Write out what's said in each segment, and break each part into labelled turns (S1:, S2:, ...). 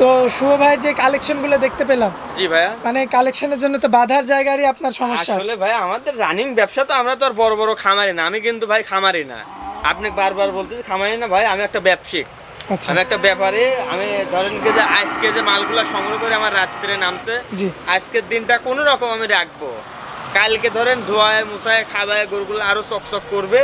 S1: তো শুভ ভাইয়ের যে কালেকশনগুলো দেখতে পেলাম
S2: জি ভাইয়া।
S1: মানে কালেকশনের জন্য তো বাধার জায়গারই আপনার সমস্যা।
S2: আসলে ভাই আমাদের রানিং ব্যবসা তো আমরা তো আর বড় বড় খামারি না আমি কিন্তু ভাই খামারি না। আপনি বারবার বলতেছি খামারি না ভাই আমি একটা ব্যবসায়িক।
S1: আচ্ছা।
S2: আমি একটা ব্যাপারে আমি ধরেন কি যে আজকে যে মালগুলো সংগ্রহ করে আমার রাত্রে নামছে
S1: জি।
S2: আজকের দিনটা কোনো রকম আমি রাখব। কালকে ধরেন ধোয়ায় মুছায় খাওয়ায় গরুগুলো আরও চকচক করবে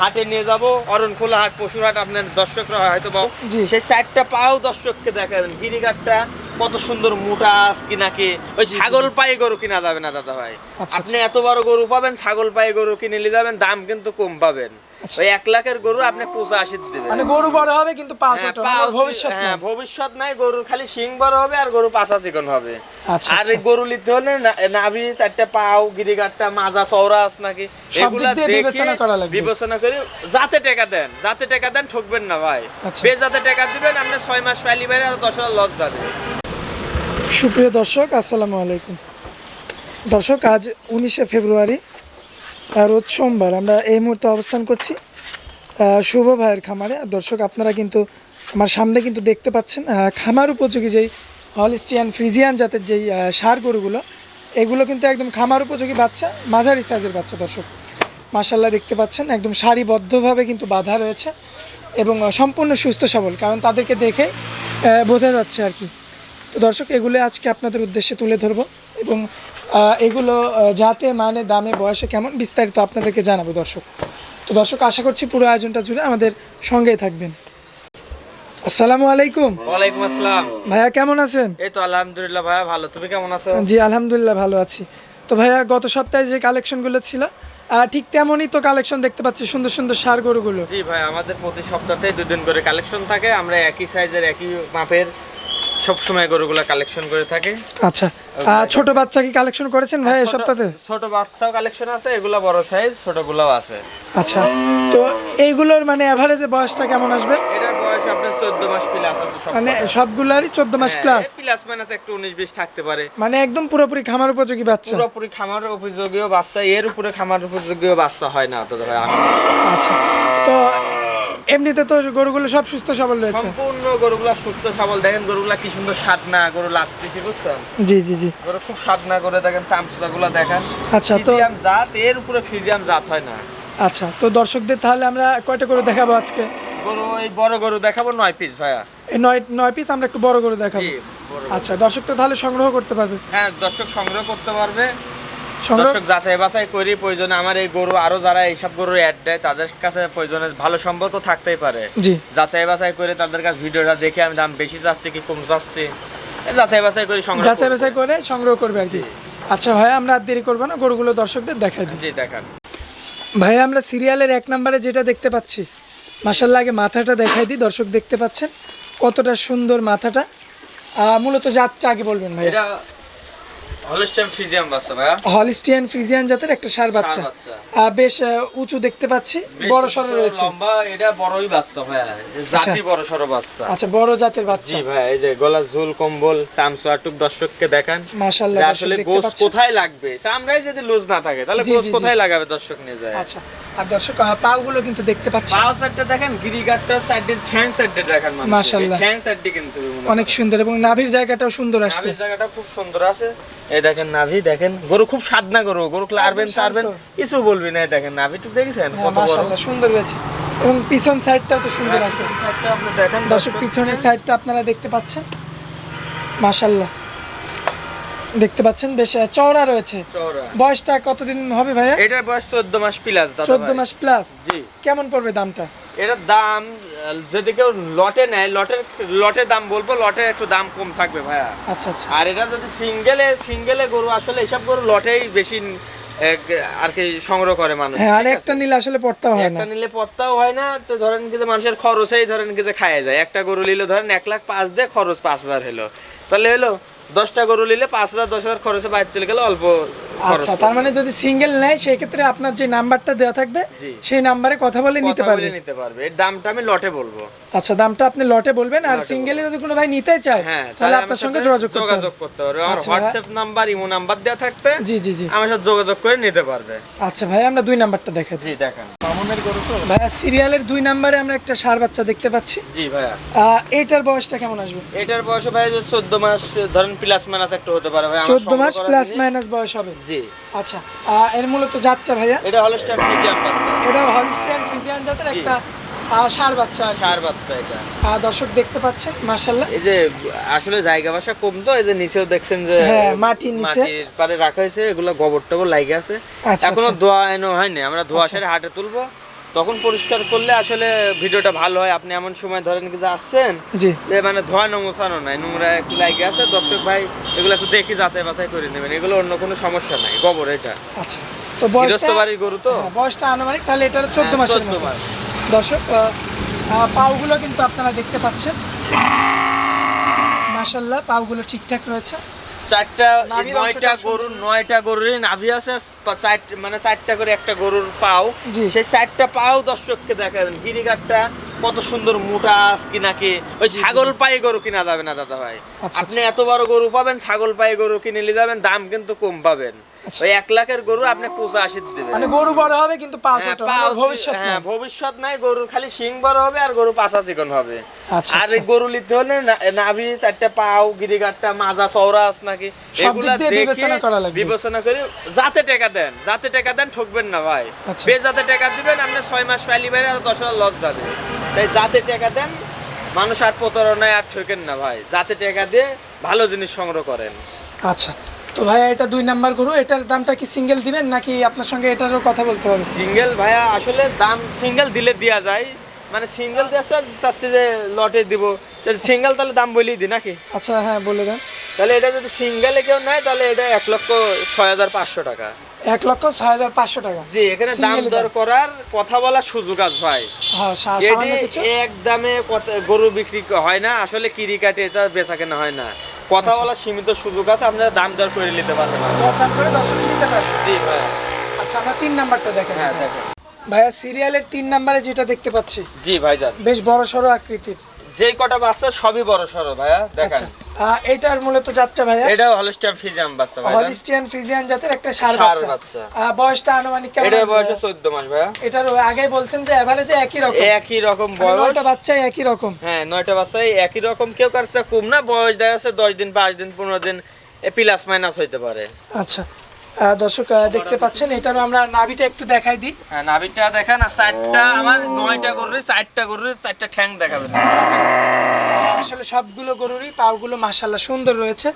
S2: হাটে নিয়ে যাব। অরণখোলা হাট পশুর হাট আপনার দর্শকরা হয়তো
S1: পাও
S2: সেই চারটা পাও দর্শককে দেখাবেন। গিরিঘাটটা কত সুন্দর মোটা আস কি নাকি ওই ছাগল পায়ে গরু কিনা যাবে না দাদা ভাই।
S1: আচ্ছা,
S2: আপনি এত বড় গরু পাবেন ছাগল পায়ে গরু কিনে নিয়ে যাবেন দাম কিন্তু কম পাবেন।
S1: আচ্ছা।
S2: ওই এক লাখের গরু আপনি পঁচাশি দেবেন।
S1: মানে গরু বড় হবে কিন্তু পা
S2: হ্যাঁ,
S1: ছোট
S2: পা
S1: মানে ভবিষ্যৎ
S2: হ্যাঁ, ভবিষ্যৎ নাই গরুর খালি শিং বড় হবে আর গরু পাঁচা চিকন হবে।
S1: আচ্ছা,
S2: আর
S1: আচ্ছা।
S2: এই গরু নিতে হলে নাভি চারটা পাও গিরিগাটটা মাজা চওড়া আছে নাকি এগুলা
S1: বিবেচনা করা লাগবে।
S2: বিবেচনা করে যাতে টাকা দেন যাতে টাকা দেন ঠকবেন না ভাই।
S1: আচ্ছা।
S2: বে যাতে টাকা দিবেন আপনি ছয় মাস ফেলি বাইরে আর দশ হাজার লস যাবে।
S1: সুপ্রিয় দর্শক, আসসালামু আলাইকুম। দর্শক, আজ উনিশে ফেব্রুয়ারি রোজ সোমবার আমরা এই মুহূর্তে অবস্থান করছি শুভ ভাইয়ের খামারে। দর্শক, আপনারা কিন্তু আমার সামনে কিন্তু দেখতে পাচ্ছেন খামার উপযোগী যেই হলিস্টিয়ান ফ্রিজিয়ান জাতের যেই সার গরুগুলো, এগুলো কিন্তু একদম খামার উপযোগী বাচ্চা, মাঝারি সাইজের বাচ্চা দর্শক। মাসাল্লাহ দেখতে পাচ্ছেন, একদম সারিবদ্ধভাবে কিন্তু বাধা রয়েছে এবং সম্পূর্ণ সুস্থ সবল, কারণ তাদেরকে দেখে বোঝা যাচ্ছে আর কি। তো দর্শক এগুলো আজকে আপনাদের উদ্দেশ্যে তুলে ধরবো এবং এগুলো যাতে মানে দামে বয়সে কেমন বিস্তারিত আপনাদেরকে জানাব দর্শক। তো দর্শক আশা করছি পুরো আয়োজনটা জুড়ে আমাদের সঙ্গেই থাকবেন। আসসালামু আলাইকুম।
S2: ওয়ালাইকুম আসসালাম।
S1: ভাইয়া কেমন আছেন?
S2: এই তো আলহামদুলিল্লাহ ভাইয়া ভালো। তুমি কেমন আছো?
S1: জি আলহামদুলিল্লাহ ভালো আছি। তো ভাইয়া গত সপ্তাহে যে কালেকশনগুলো ছিল ঠিক তেমনই তো কালেকশন দেখতে পাচ্ছি সুন্দর সুন্দর সার গরুগুলো।
S2: জি ভাই আমাদের প্রতি সপ্তাহে দুদিন করে কালেকশন থাকে আমরা একই সাইজের একই মাপের সব সময় গরুগুলো কালেকশন করে থাকি।
S1: আচ্ছা। ছোট বাচ্চা কি কালেকশন করেছেন ভাই এই সপ্তাহে
S2: ছোট বাচ্চাও কালেকশন আছে এগুলা বড় সাইজ ছোটগুলাও আছে।
S1: আচ্ছা। তো এইগুলোর মানে অ্যাভারেজে বয়সটা কেমন আসবে?
S2: এটার বয়স আপনার চোদ্দ মাস প্লাস আছে সব
S1: মানে সবগুলারই চোদ্দ মাস প্লাস
S2: প্লাস মাইনাস একটু উনিশ বিশ থাকতে পারে।
S1: মানে একদম পুরোপুরি খামার উপযোগী বাচ্চা?
S2: পুরোপুরি খামার উপযোগীয় বাচ্চা এর উপরে খামার উপযোগীয় বাচ্চা হয় না তো ভাই আমি
S1: আচ্ছা। এমনিতে তো গরুগুলো সব সুস্থ সবল রয়েছে।
S2: সম্পূর্ণ গরুগুলা সুস্থ সবল। দেখেন গরুগুলা কি সুন্দর সাদনা গরু লাগতেছি বুঝছেন?
S1: জি জি জি।
S2: গরু খুব সাদনা করে দেখেন চামচা গুলা দেখেন।
S1: আচ্ছা তো
S2: ফিজিয়াম জাত এর উপরে ফিজিয়াম জাত হয় না।
S1: আচ্ছা তো দর্শকদের তাহলে আমরা কয়টা করে দেখাবো আজকে?
S2: গরু এই বড় গরু দেখাবো নয় পিস ভাইয়া।
S1: এই নয় নয় পিস আমরা একটু বড় গরু দেখাবো।
S2: জি
S1: আচ্ছা দর্শক তো তাহলে সংগ্রহ করতে পারবে।
S2: হ্যাঁ দর্শক সংগ্রহ করতে পারবে। দর্শক যাচাই বাছাই করি প্রয়োজনে আমার এই গরু আরও যারা এইসব গরু অ্যাড দেয় তাদের কাছে প্রয়োজনে ভালো সম্পর্ক থাকতেই পারে। যাচাই বাছাই করে তাদের কাছে ভিডিওটা দেখে আমি দাম বেশি যাচ্ছে কি কম যাচ্ছে যাচাই বাছাই করে সংগ্রহ
S1: যাচাই বাছাই করে সংগ্রহ করবে আর কি। আচ্ছা ভাই আমরা আর দেরি করব না গরুগুলো দর্শকদের দেখাই দিই।
S2: দেখান।
S1: ভাই আমরা সিরিয়ালের এক নম্বরে যেটা দেখতে পাচ্ছি মাসাল্লাহ আগে মাথাটা দেখাই দিই দর্শক দেখতে পাচ্ছেন কতটা সুন্দর মাথাটা। মূলত জাতটা আগে বলবেন ভাই।
S2: এটা বাচ্চা ভাইয়া?
S1: হলিস্টিয়ান ফ্রিজিয়ান জাতের একটা সার বাচ্চা। বেশ উঁচু দেখতে পাচ্ছি বড় রয়েছে।
S2: লম্বা এটা বড়ই বাচ্চা ভাইয়া। জাতি বড় বাচ্চা।
S1: আচ্ছা বড় জাতের বাচ্চা।
S2: জি ভাই এই যে গলা ঝোল কম্বল দর্শককে দেখান।
S1: মাশাল্লাহ
S2: আসলে গোস কোথায় লাগবে? চামড়ায় যদি লুজ না থাকে তাহলে গোস। কোথায় লাগাবে দর্শক নিয়ে যায়?
S1: আচ্ছা আর দর্শক পাগুলো কিন্তু দেখতে পাচ্ছি
S2: পাও সাইডটা দেখেন গিরিগাটটা সাইডে ঠ্যাং দেখেন
S1: মাশাআল্লাহ।
S2: ঠ্যাং কিন্তু
S1: অনেক সুন্দর এবং নাভির জায়গাটাও সুন্দর আসছে।
S2: নাভির জায়গাটা খুব সুন্দর আছে। এই দেখেন নাভি দেখেন গরু খুব সাদনা গরু? গরু লারবেন। চারবেন কিছু বলবি না দেখেন নাভি দেখেছেন
S1: হ্যাঁ,
S2: কত বড়?
S1: সুন্দর রয়েছে এবং পিছন সাইডটাও তো সুন্দর আছে।
S2: সাইডটা আপনি দেখেন
S1: দর্শক পিছনের সাইডটা আপনারা দেখতে পাচ্ছেন? মাশাল্লাহ দেখতে পাচ্ছেন বেশ চওড়া রয়েছে।
S2: চওড়া।
S1: বয়সটা কতদিন হবে ভাইয়া?
S2: এটার বয়স চোদ্দ মাস প্লাস দাদা
S1: চোদ্দ। মাস প্লাস
S2: জি।
S1: কেমন পড়বে দামটা?
S2: এটার দাম যদি কেউ লটে নেয় লটের লটে দাম বলব লটে একটু দাম কম থাকবে ভাইয়া।
S1: আচ্ছা আচ্ছা।
S2: আর এটা যদি সিঙ্গেলে সিঙ্গেলে গরু আসলে এসব গরু লটেই বেশি আর কি সংগ্রহ করে মানুষ
S1: হ্যাঁ আর একটা নিলে আসলে পড়তাও হয় না।
S2: একটা নিলে পত্তাও হয় না তো ধরেন কি যে মানুষের খরচেই ধরেন কি যে খায় যায়। একটা গরু নিলে ধরেন এক লাখ পাঁচ দিয়ে খরচ পাঁচ হাজার হলো। তাহলে হলো দশটা গরু নিলে পাঁচ হাজার দশ হাজার খরচে বাইরে চলে গেলে অল্প
S1: আচ্ছা তার মানে যদি সিঙ্গেল নেয় সেই ক্ষেত্রে আপনার যে নাম্বারটা দেওয়া থাকবে সেই নাম্বারে কথা বলে নিতে পারবে।
S2: নিতে পারবে। এর দামটা আমি লটে বলব।
S1: আচ্ছা দামটা আপনি লটে বলবেন আর সিঙ্গেলে যদি কোনো ভাই নিতে চায়
S2: হ্যাঁ
S1: তাহলে আপনার সঙ্গে যোগাযোগ করতে
S2: যোগাযোগ
S1: হবে।
S2: করতে পারবে আমার হোয়াটসঅ্যাপ নাম্বার ইমো নাম্বার দেওয়া থাকবে।
S1: জি জি জি।
S2: আমার সাথে যোগাযোগ করে নিতে পারবে।
S1: আচ্ছা ভাই আমরা দুই নাম্বারটা দেখাই
S2: জি দেখেন। মামুনের গরু তো?
S1: ভাইয়া সিরিয়ালের দুই নাম্বারে আমরা একটা সার বাচ্চা দেখতে পাচ্ছি।
S2: জি ভাইয়া।
S1: আহ, এইটার বয়সটা কেমন আসবে?
S2: এটার বয়স ভাই যে চোদ্দ মাস ধরেন প্লাস মাইনাস একটু হতে পারে ভাই আমার
S1: চোদ্দ
S2: সংগ্রহ
S1: মাস প্লাস মাইনাস বয়স হবে?
S2: জি।
S1: আচ্ছা এর মূলত জাতটা ভাইয়া?
S2: এটা হলো স্টার মিডিয়াম বাচ্চা।
S1: এটা হলিস্টিয়ান ফ্রিজিয়ান জাতের একটা ষাঁড় বাচ্চা
S2: সার বাচ্চা এটা।
S1: দর্শক দেখতে পাচ্ছেন মাশাল্লাহ
S2: এই যে আসলে জায়গা বাসা কম তো এই যে নিচেও দেখছেন যে
S1: হ্যাঁ, মাটির নিচে।
S2: মাটির পারে রাখা হয়েছে এগুলো গোবর টবর লাগে আছে।
S1: আচ্ছা,
S2: এখনও
S1: আচ্ছা।
S2: ধোয়া এনো হয়নি আমরা ধোয়া
S1: আচ্ছা।
S2: সেরে হাটে তুলবো। তখন পরিষ্কার করলে আসলে ভিডিওটা ভালো হয়। আপনি এমন সময় ধরেন কি আসছেন
S1: জি।
S2: যে মানে ধোয়ানো মোছানো নাই নোংরা একটু লাগে আছে দর্শক ভাই এগুলো একটু দেখি যাচাই বাছাই করে নেবেন। এগুলো অন্য কোনো সমস্যা নাই গোবর এটা।
S1: আচ্ছা তো বয়সটা
S2: বাড়ির গরু তো?
S1: হ্যাঁ, বয়সটা আনুমানিক তাহলে এটা চোদ্দ
S2: হ্যাঁ,
S1: মাসের
S2: 14 মাস।
S1: দর্শক পাগুলো কিন্তু আপনারা দেখতে পাচ্ছেন। মাশাল্লাহ পাগুলো ঠিকঠাক রয়েছে।
S2: চারটা নয়টা গরুর নয়টা গরুর নাভি আছে মানে চারটা করে একটা গরুর পাও। সেই চারটা পাও দর্শককে দেখাবেন। গিরিঘাটটা কত সুন্দর মোটা কি নাকি ওই ছাগল পায়ে গরু কিনা যাবে না দাদা ভাই।
S1: আচ্ছা,
S2: আপনি এত বড় গরু পাবেন ছাগল পায়ে গরু কিনে নিয়ে যাবেন দাম কিন্তু কম পাবেন।
S1: আচ্ছা।
S2: ওই এক লাখের গরু আপনি দিবেন
S1: মানে গরু বড় হবে কিন্তু
S2: হ্যাঁ,
S1: ভবিষ্যৎ
S2: হ্যাঁ ভবিষ্যৎ নাই গরুর খালি শিং বড় হবে আর গরু পাঁচা চিকন হবে।
S1: আচ্ছা,
S2: আর
S1: আচ্ছা।
S2: এই গরু নিতে হলে নাভি চারটা পাও গিরিঘাটটা মাজা চওড়া আছে নাকি এগুলা
S1: বিবেচনা করা লাগবে।
S2: বিবেচনা করে যাতে টাকা দেন যাতে টাকা দেন ঠকবেন না ভাই।
S1: আচ্ছা।
S2: বে যাতে টাকা দিবেন আপনি ছয় মাস ফাইলি বাইরে আর দশ হাজার লস যাবে। তাই যাতে টাকা দেন মানুষ আর প্রতারণায় আর ঠকেন না ভাই। যাতে টাকা দিয়ে ভালো জিনিস সংগ্রহ করেন।
S1: আচ্ছা তো ভাইয়া এটা দুই নাম্বার গরু এটার দামটা কি সিঙ্গেল দিবেন নাকি আপনার সঙ্গে এটারও কথা বলতে হবে?
S2: সিঙ্গেল ভাইয়া আসলে দাম সিঙ্গেল দিলে দেওয়া যায়। মানে সিঙ্গেল দিয়ে চাচ্ছি যে লটে দিব। সিঙ্গেল তাহলে দাম বলেই দিই নাকি?
S1: আচ্ছা হ্যাঁ বলে দেন।
S2: তাহলে এটা যদি সিঙ্গেলে কেউ নেয় তাহলে এটা এক লক্ষ ছয় হাজার পাঁচশো টাকা।
S1: এক লক্ষ ছয় হাজার পাঁচশো টাকা।
S2: জি এখানে দাম দর করার কথা বলার সুযোগ আছে ভাই।
S1: হ্যাঁ
S2: এক দামে গরু বিক্রি হয় না আসলে কিরি কাটে এটা বেচা কেনা হয় না। কথা
S1: আচ্ছা।
S2: বলার সীমিত সুযোগ আছে আপনারা দাম দর করে নিতে পারবেন।
S1: দরদাম করে দর্শক নিতে পারবে।
S2: জি ভাই।
S1: আচ্ছা আমরা তিন নাম্বারটা দেখেন
S2: হ্যাঁ দেখেন।
S1: ভাইয়া সিরিয়ালের তিন নাম্বারে যেটা দেখতে পাচ্ছি
S2: জি ভাইজান।
S1: বেশ বড় সড়ো আকৃতির।
S2: যেই কটা বাচ্চা সবই বড় সড়ো ভাইয়া
S1: আচ্ছা
S2: দেখেন
S1: আহ, এটার মূলত যাত্রা ভাইয়া?
S2: এটা ফিজাম বাচ্চা ভাইজান
S1: হলিস্টিয়ান ফ্রিজিয়ান জাতের একটা সার বাচ্চা। বয়সটা আনুমানিক কেমন
S2: এটা বয়সে
S1: ভাইয়া?
S2: চোদ্দ মাস ভাইয়া।
S1: এটার আগে বলছেন যে এভারেজে একই রকম।
S2: একই রকম
S1: মানে
S2: বয়স।
S1: নয়টা বাচ্চাই একই রকম।
S2: হ্যাঁ নয়টা বাচ্চাই একই রকম। কেউ কারছে কম না বয়স দেখা যাচ্ছে দশ দিন পাঁচ দিন পনেরো দিন প্লাস মাইনাস হইতে পারে।
S1: আচ্ছা দর্শক দেখতে পাচ্ছেন এটারও আমরা নাভিটা একটু দেখাই দিই।
S2: হ্যাঁ নাভিটা দেখেন আর চারটা আমার নয়টা গরুর চারটা গরুর চারটা ঠ্যাং দেখাবেন
S1: আচ্ছা। আসলে সবগুলো গরুরই পাগুলো মাশাল্লাহ সুন্দর রয়েছে।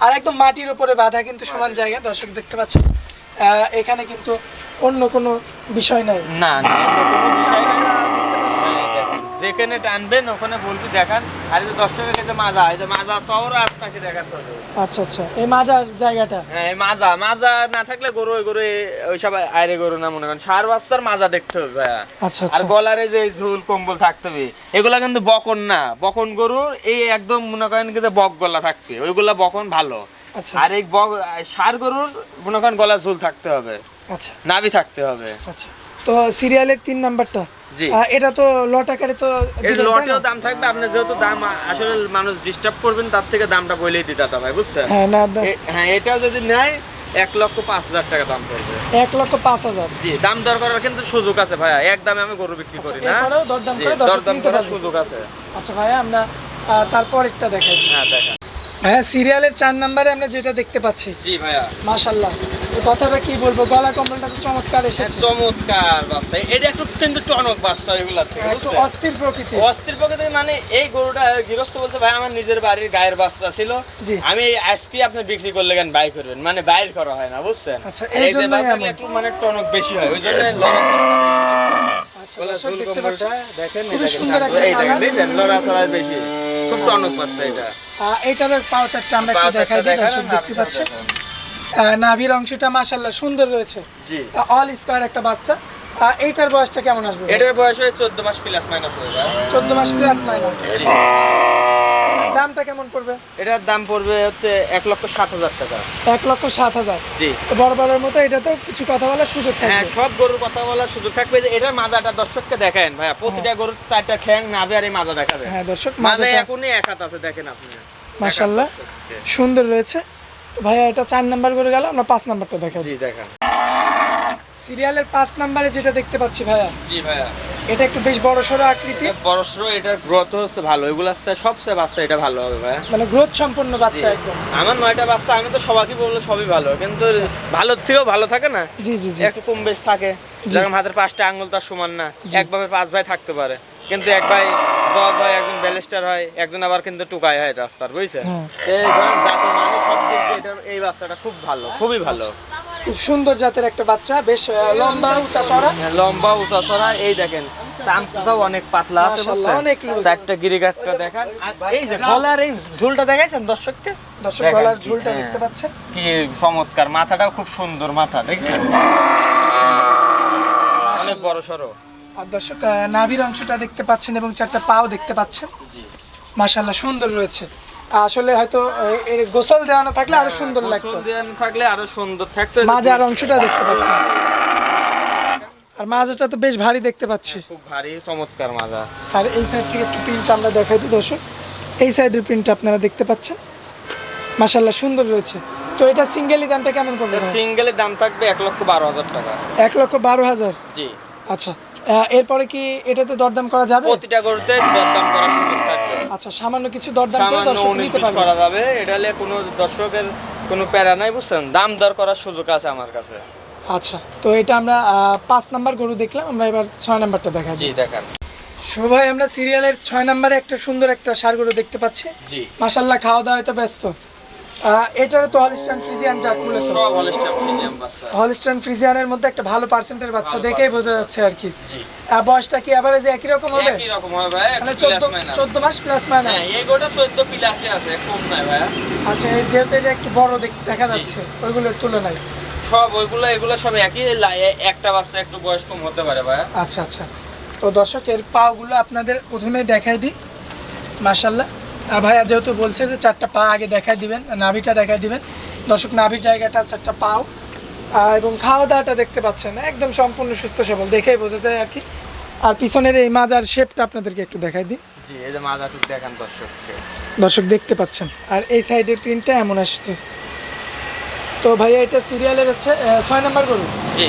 S1: আর একদম মাটির উপরে বাঁধা কিন্তু সমান জায়গা দর্শক দেখতে পাচ্ছেন। আহ, এখানে কিন্তু অন্য কোনো বিষয় নাই।
S2: না না অন্য কোনো বিষয় না।
S1: চামড়াটা দেখতে পাচ্ছেন
S2: হ্যাঁ, দেখেন। যেখানে টানবেন ওখানে বলবি দেখান। আর এই যে দর্শকের কাছে মাজা এই যে মাজা শহর আপনাকে দেখাতে হবে।
S1: আচ্ছা আচ্ছা। এই মাজার জায়গাটা?
S2: হ্যাঁ এই মাজা। মাজা না থাকলে গরু ওই গরু এ- ওইসব আইরে গরু না মনে করেন। সার বাচ্চার মাজা দেখতে হবে ভাইয়া।
S1: আচ্ছা
S2: আর
S1: আচ্ছা
S2: গলারে যে ঝুল কম্বল থাকতে হবে। এগুলা কিন্তু বকন না। বকন গরুর এই একদম মনে করেন যে বক গলা থাকবে ওইগুলা বকন ভালো।
S1: আচ্ছা।
S2: আর এই বক সার গরুর মনে করেন গলা ঝুল থাকতে হবে।
S1: আচ্ছা।
S2: নাভি থাকতে হবে।
S1: আচ্ছা। তো সিরিয়ালের তিন নাম্বারটা। এটা তো লট আকারে তো
S2: লটেও দাম থাকবে আপনি যেহেতু দাম আসলে মানুষ ডিস্টার্ব করবেন তার থেকে দামটা বলেই দিতে হবে ভাই বুঝছেন?
S1: হ্যাঁ না
S2: হ্যাঁ এটাও যদি নেয় এক লক্ষ পাঁচ হাজার টাকা দাম পড়বে।
S1: এক লক্ষ পাঁচ হাজার।
S2: জি দাম দর করার কিন্তু সুযোগ আছে ভাইয়া। এক দামে আমি গরু বিক্রি
S1: আচ্ছা,
S2: করি না?
S1: দরদাম করে
S2: দরদাম করার সুযোগ আছে।
S1: আচ্ছা ভাইয়া আমরা তারপর একটা দেখাই।
S2: হ্যাঁ দেখা।
S1: ভাইয়া সিরিয়ালের চার নাম্বারে আমরা যেটা দেখতে পাচ্ছি।
S2: জি ভাইয়া।
S1: মাশাল্লাহ কথাটা কি বলব? গলা কম্বলটা তো চমৎকার
S2: হ্যাঁ,
S1: এসেছে।
S2: চমৎকার বাচ্চা। এটা একটু কিন্তু টনক বাচ্চা এগুলা থেকে
S1: অস্থির প্রকৃতি
S2: অস্থির পক্ষে মানে এই গরুটা গৃহস্থ বলছে ভাই আমার নিজের বাড়ির গায়ের বাচ্চা ছিল। আমি এই আজকে আপনি বিক্রি করলে কেন বাই করবেন? মানে বাইর করা হয় না বুঝছেন?
S1: আচ্ছা, এই
S2: যে একটু মানে টনক বেশি হয় ওই জন্য?
S1: আচ্ছা।
S2: দেখছেন লড়াচড়া বেশি। খুব টনক বাচ্চা এটা।
S1: আহ, এটারও পাউচারটা আমরা দেখাই দিই দেখতে পাচ্ছেন? নাভির অংশটা মাশাল্লাহ সুন্দর রয়েছে।
S2: জি।
S1: অল স্কোয়ার একটা বাচ্চা। এইটার বয়সটা কেমন আসবে?
S2: এটার বয়স হয় চোদ্দ মাস প্লাস মাইনাস হয়ে যায়।
S1: চোদ্দ মাস প্লাস মাইনাস
S2: জি।
S1: দামটা কেমন পড়বে?
S2: এটার দাম পড়বে হচ্ছে এক লক্ষ সাত হাজার টাকা।
S1: এক লক্ষ সাত হাজার।
S2: জি।
S1: তো বড় বড়ের মতো এটাতেও কিছু কথা বলার সুযোগ
S2: হ্যাঁ সব গরুর কথা বলার সুযোগ থাকবে যে এটার মাজাটা দর্শককে দেখায়েন ভাইয়া। প্রতিটা গরুর চারটা ঠ্যাং নাবে আর এই মাজা দেখাবে
S1: হ্যাঁ দর্শক মাঝে
S2: এখনই এক হাত আছে দেখেন আপনি।
S1: মাশাআল্লাহ। সুন্দর রয়েছে। তো ভাইয়া এটা চার নাম্বার করে গেল আমরা পাঁচ নাম্বারটা দেখাই।
S2: জি দেখা
S1: সিরিয়ালের পাঁচ নাম্বারে যেটা দেখতে পাচ্ছি ভাইয়া
S2: জি ভাইয়া।
S1: এটা একটু বেশ বড় সড়ো আকৃতি
S2: বড় সড়ো এটার গ্রোথ হচ্ছে ভালো। এগুলো হচ্ছে সবচেয়ে বাচ্চা এটা ভালো হবে ভাইয়া।
S1: মানে গ্রোথ সম্পন্ন বাচ্চা একদম।
S2: আমার নয়টা বাচ্চা আমি তো সবাইকে বলল সবই ভালো কিন্তু
S1: আচ্ছা।
S2: ভালোর থেকেও ভালো থাকে না?
S1: জি জি জি।
S2: একটু কম বেশ থাকে। যেরকম হাতের পাঁচটা আঙ্গুল তার সমান না।
S1: জি।
S2: এক ভাবে পাঁচ ভাই থাকতে পারে। কিন্তু এক ভাই জজ হয় একজন ব্যালিস্টার হয় একজন আবার কিন্তু টুকাই হয় রাস্তার বুঝছেন?
S1: হ্যাঁ।
S2: এই ধরেন মানুষ সব দিক এই বাচ্চাটা খুব ভালো খুবই ভালো।
S1: খুব সুন্দর জাতের একটা বাচ্চা বেশ লম্বা উঁচা চড়া।
S2: হ্যাঁ, লম্বা উঁচা চড়া। এই দেখেন চামচাও অনেক পাতলা আছে
S1: অনেক।
S2: চারটা দেখান। এই যে গলার এই ঝুলটা দেখাইছেন দর্শককে?
S1: দর্শক গলার ঝুলটা
S2: হ্যাঁ।
S1: দেখতে পাচ্ছেন।
S2: কি চমৎকার। মাথাটাও খুব সুন্দর মাথা দেখছেন? অনেক বড়
S1: আর দর্শক নাভির অংশটা দেখতে পাচ্ছেন এবং চারটা পাও দেখতে পাচ্ছেন।
S2: জি।
S1: মাশাআল্লাহ সুন্দর রয়েছে। আসলে হয়তো এর গোসল দেওয়া না থাকলে আরও সুন্দর
S2: গোসল
S1: লাগতো
S2: থাকলে আরও সুন্দর থাকতো।
S1: মাজার অংশটা দেখতে পাচ্ছেন আর মাজাটা তো বেশ ভারী দেখতে পাচ্ছি।
S2: খুব ভারী চমৎকার মাজা।
S1: আর এই সাইড থেকে একটু প্রিন্ট আমরা দেখাই দিই দর্শক। এই সাইডের প্রিন্ট আপনারা দেখতে পাচ্ছেন। মাশাআল্লাহ সুন্দর রয়েছে। তো এটা সিঙ্গেলি দামটা কেমন পড়বে
S2: সিঙ্গেলের দাম থাকবে এক লক্ষ বারো হাজার টাকা।
S1: এক লক্ষ বারো হাজার?
S2: জি।
S1: আচ্ছা। এরপরে কি এটাতে দরদাম করা যাবে?
S2: প্রতিটা গরুতে দরদাম করার সুযোগ থাকবে।
S1: আচ্ছা সামান্য কিছু দরদাম করে দর্শক নিতে পারবে।
S2: করা যাবে। এটা হলে কোনো দর্শকের কোনো প্যারা নাই বুঝছেন? দাম দর করার সুযোগ আছে আমার কাছে।
S1: আচ্ছা তো এটা আমরা পাঁচ নাম্বার গরু দেখলাম আমরা এবার ছয় নাম্বারটা দেখা
S2: জি দেখান।
S1: শুভ ভাই আমরা সিরিয়ালের ছয় নাম্বারে একটা সুন্দর একটা সার গরু দেখতে পাচ্ছি।
S2: জি।
S1: মাশাল্লাহ খাওয়া দাওয়ায় তো ব্যস্ত। আহ, এটারও তো হলিস্টান ফ্রিজিয়ান জাত মূলত হলিস্টান ফ্রিজিয়ানের মধ্যে একটা ভালো পার্সেন্টের বাচ্চা দেখেই বোঝা যাচ্ছে আর কি। বয়সটা কি এভারেজে একই রকম হবে?
S2: একই রকম হবে ভাই
S1: মানে
S2: একটু
S1: চোদ্দ
S2: plus minus।
S1: চোদ্দ মাস প্লাস মাইনাস
S2: হ্যাঁ এই গোটা চোদ্দ প্লাসে আছে কম নাই ভাইয়া।
S1: আচ্ছা এর যেহেতু এটা একটু বড় দেখ- যাচ্ছে ওইগুলোর তুলনায়।
S2: সব ওইগুলো এগুলো সব একই একটা বাচ্চা একটু বয়স কম হতে পারে ভাইয়া।
S1: আচ্ছা আচ্ছা। তো দর্শকের পাগুলো আপনাদের প্রথমে দেখাই দিই। মাশাল্লাহ আর ভাইয়া যেহেতু বলছে যে চারটা পা আগে দেখাই দিবেন নাভিটা দেখাই দিবেন। দর্শক নাভির জায়গাটা চারটা পাও। এবং খাওয়া দাওয়াটা দেখতে পাচ্ছেন একদম সম্পূর্ণ সুস্থ সবল দেখেই বোঝা যায় আর কি। আর পিছনের এই মাজার শেপটা আপনাদেরকে একটু দেখাই দিই।
S2: জি এই যে দেখান দর্শককে।
S1: দর্শক দেখতে পাচ্ছেন আর এই সাইডের প্রিন্টটা এমন আসছে। তো ভাইয়া এটা সিরিয়ালের হচ্ছে ছয় নম্বর গরু?
S2: জি।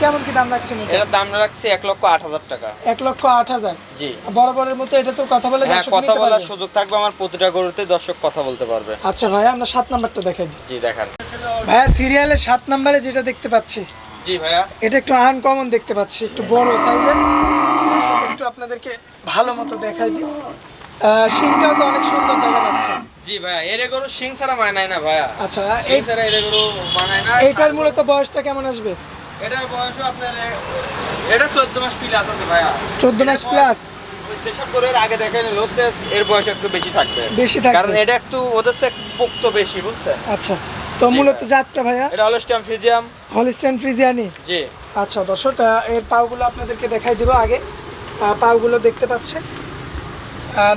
S1: কেমন কি দাম রাখছেন এটা?
S2: এটার দাম রাখছি এক লক্ষ আট হাজার টাকা।
S1: এক লক্ষ আট হাজার?
S2: জি।
S1: বরাবরের মতো এটা তো কথা বলে
S2: হ্যাঁ কথা বলার সুযোগ থাকবে আমার প্রতিটা গরুতে দর্শক কথা বলতে পারবে।
S1: আচ্ছা ভাইয়া আমরা সাত নাম্বারটা দেখাই দিই।
S2: জি দেখান।
S1: ভাইয়া সিরিয়ালের সাত নাম্বারে যেটা দেখতে পাচ্ছি
S2: জি ভাইয়া।
S1: এটা একটু আনকমন দেখতে পাচ্ছি একটু বড় সাইজের দর্শক একটু আপনাদেরকে ভালো মতো দেখাই দিই। শিংটাও তো অনেক সুন্দর দেখা যাচ্ছে।
S2: জি ভাইয়া এরে গরু সিং ছাড়া মানায় না ভাইয়া।
S1: আচ্ছা এই
S2: ছাড়া এরে গরু মানায় না।
S1: এইটার মূলত বয়সটা কেমন আসবে?
S2: এটার বয়স আপনার এটা চোদ্দ মাস প্লাস আছে ভাইয়া।
S1: চোদ্দ মাস প্লাস
S2: যেসব গরুর আগে দেখে নিল এর বয়স একটু বেশি থাকবে।
S1: বেশি
S2: কারণ এটা একটু ওদের চেয়ে পোক্ত বেশি বুঝছেন?
S1: আচ্ছা তো মূলত। জাতটা ভাইয়া?
S2: এটা হলো স্ট্যাম ফিজিয়াম
S1: ফ্রিজিয়ানি
S2: জি।
S1: আচ্ছা দর্শক এর পাওগুলো আপনাদেরকে দেখাই দিব আগে। আহ, পাওগুলো দেখতে পাচ্ছেন।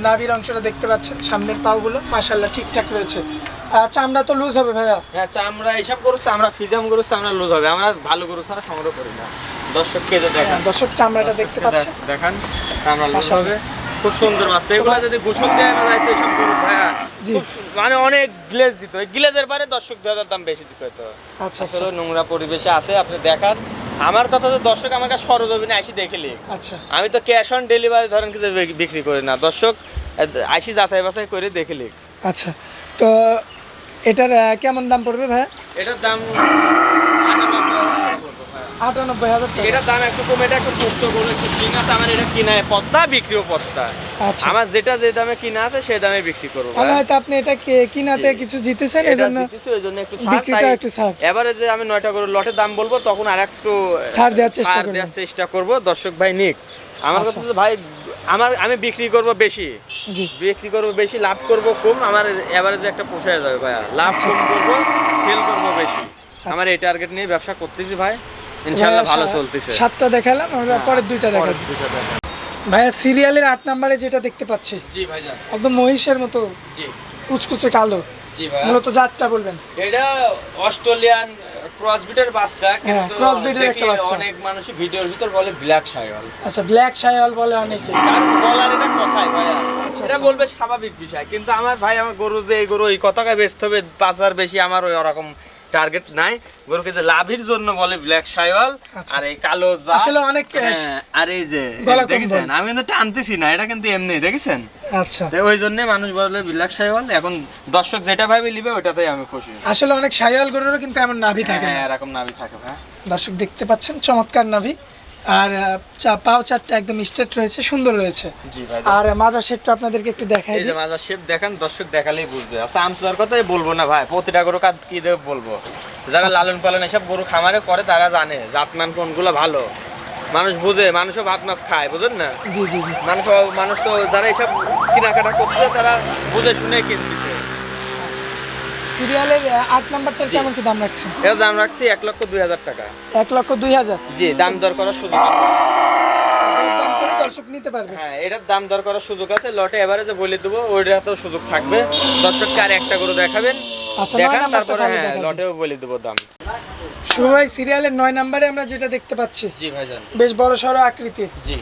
S1: নাভির অংশটা দেখতে পাচ্ছেন সামনের পাগুলো মাশাল্লাহ ঠিকঠাক রয়েছে। চামড়া তো লুজ হবে ভাইয়া?
S2: হ্যাঁ চামড়া এইসব গরু আমরা ফিজাম গরু আমরা লুজ হবে। আমরা ভালো গরু ছাড়া সংগ্রহ করি না। দর্শক দেখান
S1: হ্যাঁ, দর্শক চামড়াটা দেখতে পাচ্ছেন
S2: দেখান চামড়া লুজ হবে। খুব সুন্দর মাছ। এগুলো যদি গোসল দেওয়া না যায় এইসব গরু ভাইয়া মানে অনেক গ্লেজ দিত। এই গ্লেজের পারে দর্শক দুই হাজার দাম বেশি দিত হয়তো।
S1: আচ্ছা আচ্ছা।
S2: আসলে নোংরা পরিবেশে আছে আপনি দেখান। আমার কথা তো দর্শক আমাকে সরজমিনে আসি দেখেলি
S1: আচ্ছা।
S2: আমি তো ক্যাশ অন ডেলিভারি ধরেন কিছু বিক্রি করি না। দর্শক আইসি যাচাই বাছাই করে দেখেলি
S1: আচ্ছা। তো এটার কেমন দাম পড়বে ভাইয়া?
S2: এটার দাম আটানব্বই
S1: হাজার টাকা।
S2: দাম একটু কম এটা একটু পোক্ত গরু একটু সিং আছে আমার এটা কিনা পদ্মা বিক্রিও পদ্মা।
S1: আচ্ছা।
S2: আমার যেটা যে দামে কিনা আছে সেই দামে বিক্রি করব
S1: তাহলে হয়তো আপনি এটা কিনাতে কিছু জিতেছেন
S2: একটু
S1: বিক্রিটা একটু ছাড়।
S2: এবারে যে আমি নয়টা লটের দাম বলব তখন আর একটু
S1: ছাড় দেওয়ার চেষ্টা
S2: ছাড় দেওয়ার চেষ্টা করব। দর্শক ভাই নিক। আমার
S1: আচ্ছা।
S2: কথা ভাই আমার আমি বিক্রি করব বেশি। বিক্রি করব বেশি লাভ করব কম আমার এভারেজে একটা পোষায় যাবে ভাইয়া। লাভ
S1: আচ্ছা।
S2: করব সেল করব বেশি। আমার এই টার্গেট নিয়ে ব্যবসা করতেছি ভাই। ইনশাআল্লাহ
S1: ভাইয়া
S2: ভালো চলতেছে।
S1: সাতটা দেখালাম আমরা
S2: হ্যাঁ,
S1: পরের দুইটা
S2: দেখান।
S1: ভাইয়া সিরিয়ালের আট নাম্বারে যেটা দেখতে পাচ্ছি
S2: জি ভাইজান।
S1: একদম মহিষের মতো
S2: জি।
S1: কুচকুচে কালো।
S2: জি ভাইয়া।
S1: মূলত জাতটা বলবেন।
S2: এটা অস্ট্রেলিয়ান ক্রসবিটের বাচ্চা কিন্তু
S1: crossbreed এর একটা বাচ্চা।
S2: অনেক মানুষই ভিডিওর ভিতর বলে ব্ল্যাক শাইওয়াল
S1: আচ্ছা ব্ল্যাক শায়াল বলে অনেকে।
S2: তার বলার এটা কথাই ভাইয়া।
S1: আচ্ছা,
S2: এটা
S1: আচ্ছা।
S2: বলবে স্বাভাবিক বিষয় কিন্তু আমার ভাই আমার গরু যে এই গরু এই কথাটা বেচতে হবে পাঁচ হাজার বেশি আমার ওই ওরকম টার্গেট নাই। গরুকে যে লাভের জন্য বলে ব্ল্যাক শাইওয়াল
S1: আচ্ছা।
S2: আর এই কালো
S1: আসলে অনেক
S2: হ্যাঁ, আর এই যে দেখেছেন? আমি কিন্তু টানতেছি না এটা কিন্তু এমনি দেখেছেন?
S1: আচ্ছা।
S2: ওই জন্য মানুষ বলে ব্ল্যাক শাইওয়াল এখন দর্শক যেটা ভাবে নিবে ওটাতেই আমি খুশি।
S1: আসলে অনেক শাইওয়াল গরুরও কিন্তু এমন নাভি থাকে
S2: হ্যাঁ এরকম নাভি থাকে ভাই।
S1: দর্শক দেখতে পাচ্ছেন চমৎকার নাভি। আর চা- পাও চারটা একদম স্ট্রেট রয়েছে সুন্দর রয়েছে।
S2: জি ভাই
S1: আর মাজার শেপটা আপনাদেরকে একটু দেখাই দিই।
S2: মাজার শেপ দেখান দর্শক দেখালেই বুঝবে। আচ্ছা আমসার কথাই বলব না ভাই প্রতিটা গরু কাজ কি দেব বলব? যারা লালন পালন এসব গরু খামারে করে তারা জানে জাত জাতমান কোনগুলো ভালো। মানুষ বুঝে মানুষও ভাত মাছ খায় বুঝেন না?
S1: জি জি জি।
S2: মানুষ মানুষ তো যারা এসব কেনাকাটা করছে তারা বুঝে শুনে কিনতেছে।
S1: সিরিয়ালের আট নাম্বারটার কেমন কি দাম রাখছেন?
S2: এর দাম রাখছি এক লক্ষ দুই হাজার টাকা।
S1: এক লক্ষ দুই হাজার?
S2: জি দাম দর করার সুযোগ আছে।
S1: দাম করে দর্শক নিতে পারবে।
S2: হ্যাঁ এটার দাম দর করার সুযোগ আছে। লটে এভারেজে বলে দেবো ওইটাতেও সুযোগ থাকবে। দর্শককে আর একটা গরু দেখাবেন।
S1: আচ্ছা নয় নাম্বারটা তাহলে
S2: হ্যাঁ লটেও বলে দেবো দাম।
S1: ভাই সিরিয়ালের নয় নাম্বারে আমরা যেটা দেখতে পাচ্ছি।
S2: জি ভাইজান।
S1: বেশ বড় সড়ো আকৃতির।
S2: জি।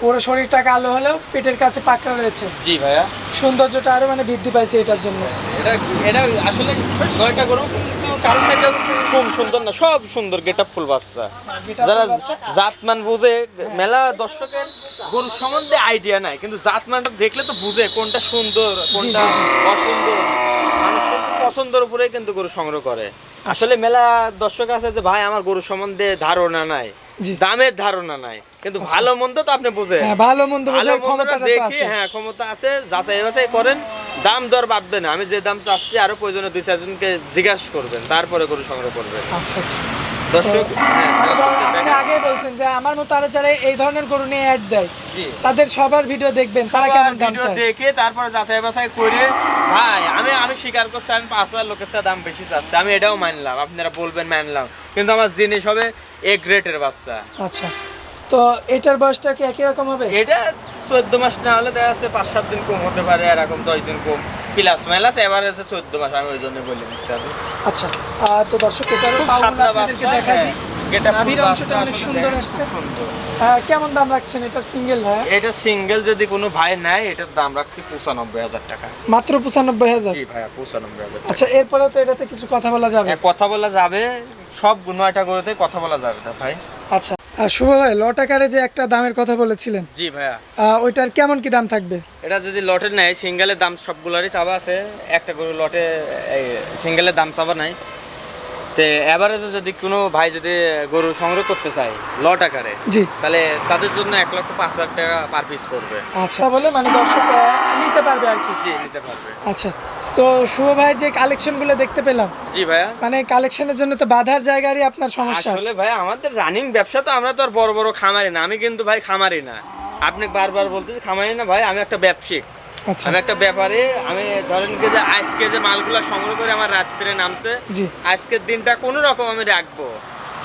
S1: পুরো শরীরটা কালো হলেও পেটের কাছে পাকড়া রয়েছে।
S2: জি ভাইয়া।
S1: সৌন্দর্যটা আরও মানে বৃদ্ধি পাইছে এটার জন্য।
S2: এটা এটা আসলে নয়টা গরু কিন্তু কারোর সাথে কম সুন্দর না সব সুন্দর গেট ফুল বাচ্চা। যারা জাতমান বুঝে মেলা দর্শকের গরু সম্বন্ধে আইডিয়া নাই কিন্তু জাতমানটা দেখলে তো বুঝে কোনটা সুন্দর কোনটা। অসুন্দর। পছন্দের উপরেই কিন্তু গরু সংগ্রহ করে। আসলে মেলা দর্শক আছে যে ভাই আমার গরু সম্বন্ধে ধারণা নাই। দামের ধারণা নাই। কিন্তু ভালো মন্দ তো আপনি বুঝেন।
S1: হ্যাঁ ভালো মন্দ
S2: দেখি হ্যাঁ ক্ষমতা আছে যাচাই বাছাই করেন। দাম দর বাঁধবে না। আমি যে দাম চাচ্ছি আরও প্রয়োজনে দুই চারজনকে জিজ্ঞাসা করবেন তারপরে গরু সংগ্রহ করবেন।
S1: আচ্ছা আচ্ছা।
S2: দর্শক হ্যাঁ,
S1: ধরুন
S2: দর্শকদের
S1: আপনি
S2: দেখেন।
S1: বলছেন যে আমার মতো আরও যারা এই ধরনের গরু নিয়ে অ্যাড দেয় তাদের সবার ভিডিও দেখবেন তারা কেমন দাম চায়?
S2: দেখে তারপরে যাচাই বাছাই করে ভাই আমি আমি স্বীকার করছি আমি পাঁচ হাজার লোকের দাম বেশি চাচ্ছি আমি এটাও মানলাম আপনারা বলবেন মানলাম। কিন্তু আমার জিনিস হবে এ গ্রেটের বাচ্চা।
S1: আচ্ছা। তো এটার বয়সটা কি একই রকম হবে?
S2: এটা চোদ্দ মাস না হলে দেখা যাচ্ছে পাঁচ সাত দিন কম হতে পারে এরকম দশ দিন কম। প্লাস মাইনাস এবার আছে চোদ্দ মাস আমি ওই জন্য বলে দিচ্ছি
S1: আচ্ছা। তো দর্শক
S2: এটা
S1: দেখাই
S2: হ্যাঁ।
S1: দিই। নাভির
S2: ফুল
S1: অংশটা অনেক সুন্দর আসছে।
S2: খুব সুন্দর।
S1: আহ, কেমন দাম রাখছেন? এটা সিঙ্গেল ভাই
S2: এটা সিঙ্গেল যদি কোনো ভাই নেয় এটার দাম রাখছি পঁচানব্বই হাজার টাকা।
S1: মাত্র পঁচানব্বই হাজার?
S2: জি ভাইয়া পঁচানব্বই হাজার
S1: আচ্ছা এরপরে তো এটাতে কিছু কথা বলা যাবে?
S2: হ্যাঁ, কথা বলা যাবে। সব নয়টা গরুতে কথা বলা যাবে না ভাই।
S1: আচ্ছা আর শুভ ভাই ল টাকারে যে একটা দামের কথা বলেছিলেন
S2: জি ভাইয়া।
S1: ওইটার কেমন কি দাম থাকবে?
S2: এটা যদি লটে নেয় সিঙ্গেলের দাম সবগুলোরই চাবা আছে। একটা গরু লটে সিঙ্গেলের দাম চাবা নাই। তে এভারেজে যদি কোনো ভাই যদি গরু সংগ্রহ করতে চায় লট আকারে
S1: জি।
S2: তাহলে তাদের জন্য এক লক্ষ পাঁচ হাজার টাকা পার পিস পড়বে।
S1: আচ্ছা। বলে মানে দর্শক নিতে পারবে আর কি?
S2: জি নিতে পারবে।
S1: আচ্ছা। তো শুভ ভাইয়ের যে কালেকশনগুলো দেখতে পেলাম
S2: জি ভাইয়া।
S1: মানে কালেকশনের জন্য তো বাধার জায়গারই আপনার সমস্যা।
S2: আসলে ভাই আমাদের রানিং ব্যবসা তো আমরা তো আর বড় বড় খামারি না আমি কিন্তু ভাই খামারি না। আপনি বারবার বলতেছি খামারি না ভাই আমি একটা ব্যবসায়িক
S1: আচ্ছা
S2: আমি একটা ব্যাপারে আমি ধরেন কি যে আজকে যে মালগুলো সংগ্রহ করে আমার রাত্রে নামছে আজকের দিনটা কোনো রকম আমি রাখব।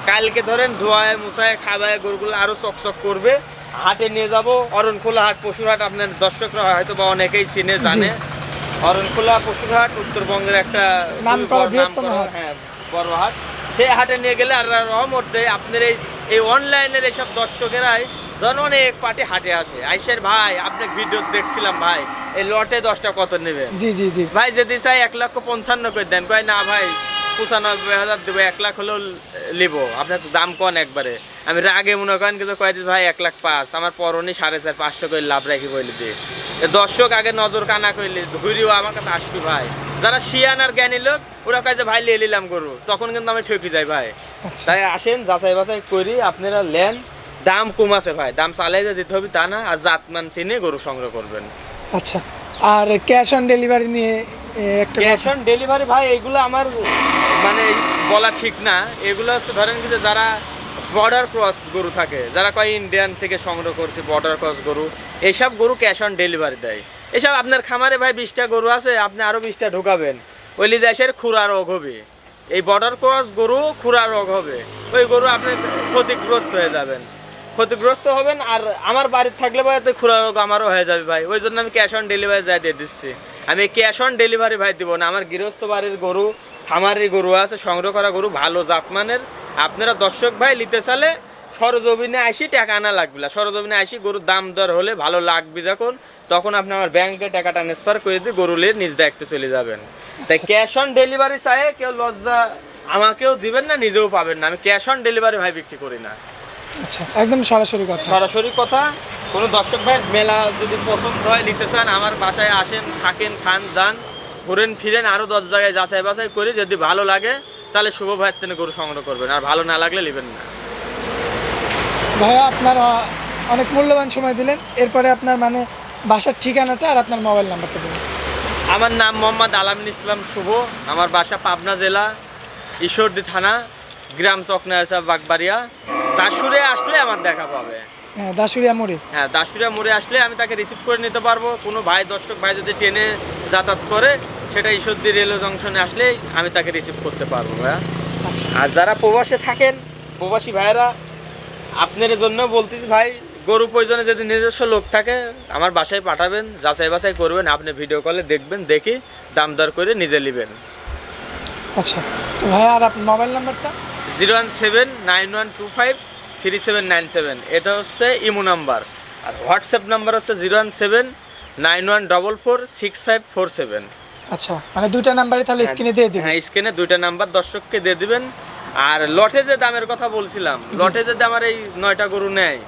S2: কালকে ধরেন ধোয়ায় মুছায় খাবায় গরুগুলো আরও চকচক করবে হাটে নিয়ে যাব। অরণখোলা হাট পশুর হাট আপনার দর্শকরা হয়তো বা অনেকেই চিনে জানে। অরণখোলা পশুর হাট উত্তরবঙ্গের একটা। হ্যাঁ বড় হাট। সেই হাটে নিয়ে গেলে আর রহমতে আপনার এই এই অনলাইনের এইসব দর্শকেরাই ধরুন অনেক পার্টি হাটে আসে আইসের ভাই আপনার ভিডিও দেখছিলাম ভাই। এই লটে দশটা কত নেবেন?
S1: জি জি জি।
S2: ভাই যদি চাই এক লক্ষ পঞ্চান্ন করে দেন কয় না ভাই পঁচানব্বই হাজার দেবো এক লাখ হলেও নিবো আপনার দাম কন একবারে? আমি আগে মনে করেন কিন্তু কয় ভাই এক লাখ পাঁচ। আমার পরনি সাড়ে চার পাঁচশো করে লাভ রাখি বলে দিয়ে দর্শক আগে নজর কানা করলে ঘুরিও আমার কাছে আসবি ভাই। যারা শিয়ান আর জ্ঞানী লোক ওরা কয় যে ভাই লিয়ে নিলাম গরু। তখন কিন্তু আমি ঠকি যাই ভাই।
S1: আচ্ছা।
S2: তাই আসেন যাচাই বাছাই করি আপনারা নেন দাম কম আছে ভাই দাম চালাই যে দিতে হবে তা না আর জাত জাতমান চিনে গরু সংগ্রহ করবেন।
S1: আচ্ছা আর ক্যাশ অন ডেলিভারি নিয়ে একটা
S2: ক্যাশ অন ডেলিভারি ভাই এগুলো আমার মানে বলা ঠিক না। এগুলো হচ্ছে ধরেন কি যে যারা বর্ডার ক্রস গরু থাকে যারা কয় ইন্ডিয়ান থেকে সংগ্রহ করছে বর্ডার ক্রস গরু এইসব গরু ক্যাশ অন ডেলিভারি দেয়। এসব আপনার খামারে ভাই বিশটা গরু আছে আপনি আরও বিশটা ঢোকাবেন। ওই দেশের খুরা রোগ হবে। এই বর্ডার ক্রস গরু খুরা রোগ হবে। ওই গরু আপনি ক্ষতিগ্রস্ত হয়ে যাবেন। ক্ষতিগ্রস্ত হবেন আর আমার বাড়িতে থাকলে ভাই তো খুরা রোগ আমারও হয়ে যাবে ভাই। ওই জন্য আমি ক্যাশ অন ডেলিভারি যাই দিয়ে দিচ্ছি। আমি ক্যাশ অন ডেলিভারি ভাই দিব না। আমার গৃহস্থ বাড়ির গরু খামারের গরু আছে, সংগ্রহ করা গরু, ভালো জাতমানের। আপনারা দর্শক ভাই নিতে চালে সরজমিনে আসি, টাকা আনা লাগবে না। সরজমিনে আসি, গরুর দাম দর হলে ভালো লাগবে যখন, তখন আপনি আমার ব্যাংকে টাকা ট্রান্সফার করে দিয়ে গরু নিয়ে নিজ দায়িত্বে চলে যাবেন। তাই ক্যাশ অন ডেলিভারি চাই কেউ লজ্জা আমাকেও দিবেন না, নিজেও পাবেন না। আমি ক্যাশ অন ডেলিভারি ভাই বিক্রি করি না।
S1: আচ্ছা একদম সরাসরি কথা।
S2: সরাসরি কথা কোনো দর্শক ভাই মেলা যদি পছন্দ হয় নিতে চান আমার বাসায় আসেন থাকেন খান দান ঘুরেন ফিরেন আরও দশ জায়গায় যাচাই বাছাই করে যদি ভালো লাগে তাহলে শুভ ভাইয়ের থেকে গরু সংগ্রহ করবেন আর ভালো না লাগলে নেবেন না।
S1: ভাইয়া আপনার অনেক মূল্যবান সময় দিলেন এরপরে আপনার মানে বাসার ঠিকানাটা আর আপনার মোবাইল নাম্বারটা দেবেন
S2: আমার নাম মোহাম্মদ আলামিন ইসলাম শুভ আমার বাসা পাবনা জেলা ঈশ্বরদী থানা গ্রাম চকনায়সা বাগবাড়িয়া। দাসুরে আসলে আমার দেখা পাবে।
S1: হ্যাঁ দাসুরিয়া মোড়ে।
S2: হ্যাঁ দাসুরিয়া মোড়ে আসলে আমি তাকে রিসিভ করে নিতে পারব। কোনো ভাই দর্শক ভাই যদি ট্রেনে যাতায়াত করে সেটা ঈশ্বরদী রেলওয়ে জংশনে আসলেই আমি তাকে রিসিভ করতে পারব ভাইয়া।
S1: আচ্ছা।
S2: আর যারা প্রবাসে থাকেন প্রবাসী ভাইয়েরা আপনার জন্য বলতেছি ভাই গরু প্রয়োজনে যদি নিজস্ব লোক থাকে আমার বাসায় পাঠাবেন যাচাই বাছাই করবেন আপনি ভিডিও কলে দেখবেন দেখি দাম দর করে নিজে নেবেন।
S1: আচ্ছা। তো ভাইয়া আর আপনার মোবাইল নাম্বারটা
S2: zero one seven nine one two five three seven nine seven. এটা হচ্ছে ইমো নাম্বার। আর হোয়াটসঅ্যাপ নাম্বার হচ্ছে zero one seven nine one double four six five four seven.
S1: আচ্ছা মানে দুইটা নাম্বারই তাহলে স্ক্রিনে দিয়ে দিবেন
S2: হ্যাঁ স্ক্রিনে দুইটা নাম্বার দর্শককে দিয়ে দিবেন। আর লটে যে দামের কথা বলছিলাম লটে যে আমার এই নয়টা গরু নেয়।